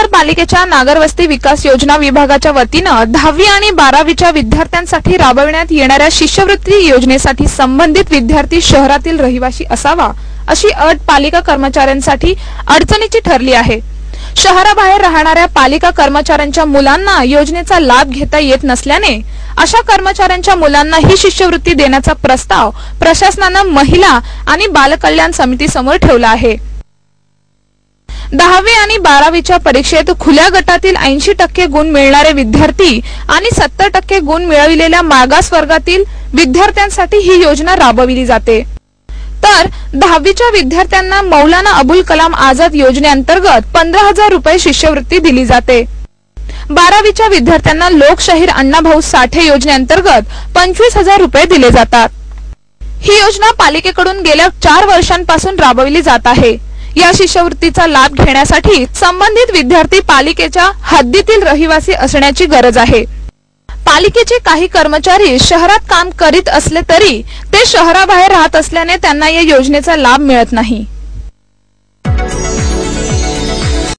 महानगरपालिकेच्या नागरवस्ती विकास योजना विभागाच्या वतीनं दहावी आणि बारावीच्या विद्यार्थ्यांसाठी राबविण्यात येणाऱ्या शिष्यवृत्ती योजनेसाठी संबंधित विद्यार्थी शहरातील रहिवासी असावा अशी अट पालिका कर्मचाऱ्यांसाठी अडचणीची ठरली आहे. शहराबाहेर राहणाऱ्या पालिका कर्मचाऱ्यांच्या मुलांना योजनेचा लाभ घेता येत नसल्याने अशा कर्मचाऱ्यांच्या मुलांना ही शिष्यवृत्ती देण्याचा प्रस्ताव प्रशासनानं महिला आणि बालकल्याण समितीसमोर ठेवला आहे. दहावी आणि बारावीच्या परीक्षेत खुल्या गटातील ऐंशी टक्के गुण मिळणारे विद्यार्थी आणि सत्तर टक्के गुण मिळविलेल्या मागास वर्गातील विद्यार्थ्यांसाठी ही योजना राबविली जाते. तर दहावीच्या विद्यार्थ्यांना मौलाना अबुल कलाम आझाद योजनेअंतर्गत पंधरा हजार रुपये शिष्यवृत्ती दिली जाते. बारावीच्या विद्यार्थ्यांना लोकशाहीर अण्णाभाऊ साठे योजनेअंतर्गत पंचवीस हजार रुपये दिले जातात. ही योजना पालिकेकडून गेल्या चार वर्षांपासून राबविली जात आहे. या शिष्यवृत्तीचा लाभ घेण्यासाठी संबंधित विद्यार्थी पालिकेच्या हद्दीतील रहिवासी असण्याची गरज आहे. पालिकेचे काही कर्मचारी शहरात काम करीत असले तरी ते शहराबाहेर राहत असल्याने त्यांना या योजनेचा लाभ मिळत नाही.